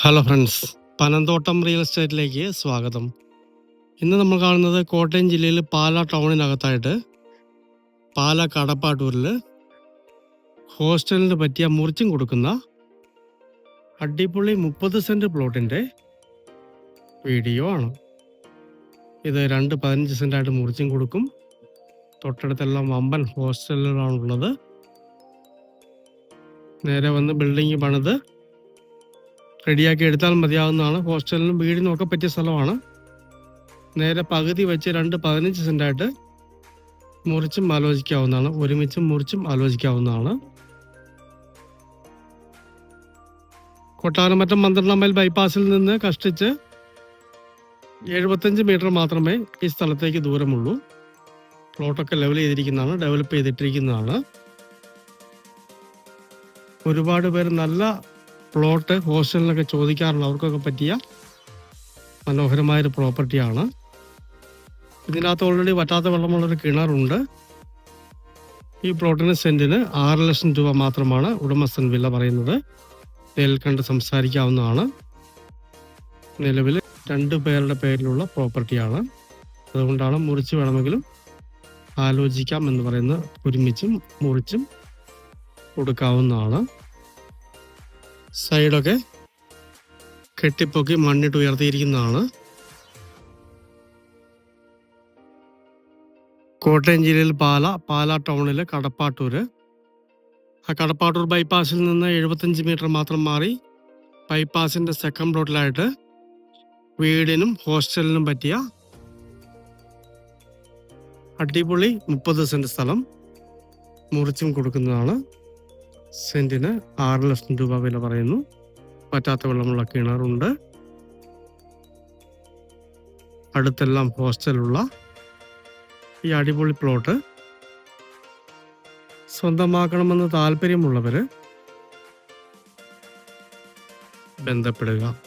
Hello friends Panamthottam real എസ്റ്റേറ്റിലേക്ക് സ്വാഗതം. ഇന്ന് നമ്മൾ കാണുന്നത് കോട്ടയം ജില്ലയിൽ പാല ടൗണിനകത്തായിട്ട് പാല കടപ്പാട്ടൂരിൽ ഹോസ്റ്റലിന് പറ്റിയ മുറിച്ചും കൊടുക്കുന്ന അടിപൊളി മുപ്പത് സെന്റ് പ്ലോട്ടിന്റെ വീഡിയോ ആണ്. ഇത് രണ്ട് പതിനഞ്ച് സെന്റായിട്ട് മുറിച്ചും കൊടുക്കും. തൊട്ടടുത്തെല്ലാം വമ്പൻ ഹോസ്റ്റലുകളാണുള്ളത്. നേരെ വന്ന് ബിൽഡിംഗ് പണിത് റെഡിയാക്കി എടുത്താൽ മതിയാവുന്നതാണ്. ഹോസ്റ്റലിനും വീടിനും ഒക്കെ പറ്റിയ സ്ഥലമാണ്. നേരെ പകുതി വെച്ച് രണ്ട് പതിനഞ്ച് സെന്റായിട്ട് മുറിച്ചും ആലോചിക്കാവുന്നതാണ്. ഒരുമിച്ചും മുറിച്ചും ആലോചിക്കാവുന്നതാണ്. കൊട്ടാരമറ്റം പന്ത്രണ്ടാം മൈൽ ബൈപ്പാസിൽ നിന്ന് കഷ്ടിച്ച് എഴുപത്തഞ്ച് മീറ്റർ മാത്രമേ ഈ സ്ഥലത്തേക്ക് ദൂരമുള്ളൂ. പ്ലോട്ടൊക്കെ ലെവൽ ചെയ്തിരിക്കുന്നതാണ് ഡെവലപ്പ് ചെയ്തിട്ടിരിക്കുന്നതാണ്. ഒരുപാട് പേര് നല്ല പ്ലോട്ട് ഹോസ്റ്റലിനൊക്കെ ചോദിക്കാറുള്ള അവർക്കൊക്കെ പറ്റിയ മനോഹരമായൊരു പ്രോപ്പർട്ടിയാണ്. ഇതിനകത്ത് ഓൾറെഡി വറ്റാത്ത വെള്ളമുള്ളൊരു കിണറുണ്ട്. ഈ പ്ലോട്ടിന് സെന്റിന് ആറ് ലക്ഷം രൂപ മാത്രമാണ് ഉടമസ്ഥൻ വില പറയുന്നത്. നേരിൽ കണ്ട് സംസാരിക്കാവുന്നതാണ്. നിലവിൽ രണ്ട് പേരുടെ പേരിലുള്ള പ്രോപ്പർട്ടിയാണ്. അതുകൊണ്ടാണ് മുറിച്ച് വേണമെങ്കിലും ആലോചിക്കാം എന്ന് പറയുന്നത് ഒരുമിച്ചും മുറിച്ചും കൊടുക്കാവുന്നതാണ്. സൈഡൊക്കെ കെട്ടിപ്പൊക്കി മണ്ണിട്ട് ഉയർത്തിയിരിക്കുന്നതാണ്. കോട്ടയം ജില്ലയിൽ പാല പാല ടൗണിലെ കടപ്പാട്ടൂര് ആ കടപ്പാട്ടൂർ ബൈപ്പാസിൽ നിന്ന് എഴുപത്തഞ്ച് മീറ്റർ മാത്രം മാറി ബൈപ്പാസിന്റെ സെക്കൻഡ് പ്ലോട്ടിലായിട്ട് വീടിനും ഹോസ്റ്റലിനും പറ്റിയ അടിപൊളി മുപ്പത് സെന്റ് സ്ഥലം മുറിച്ചും കൊടുക്കുന്നതാണ്. സെന്റിന് ആറ് ലക്ഷം രൂപ വില പറയുന്നു. പറ്റാത്ത വെള്ളമുള്ള കിണറുണ്ട്. അടുത്തെല്ലാം ഹോസ്റ്റലുള്ള ഈ അടിപൊളി പ്ലോട്ട്. സ്വന്തമാക്കണമെന്ന് താല്പര്യമുള്ളവര് ബന്ധപ്പെടുക.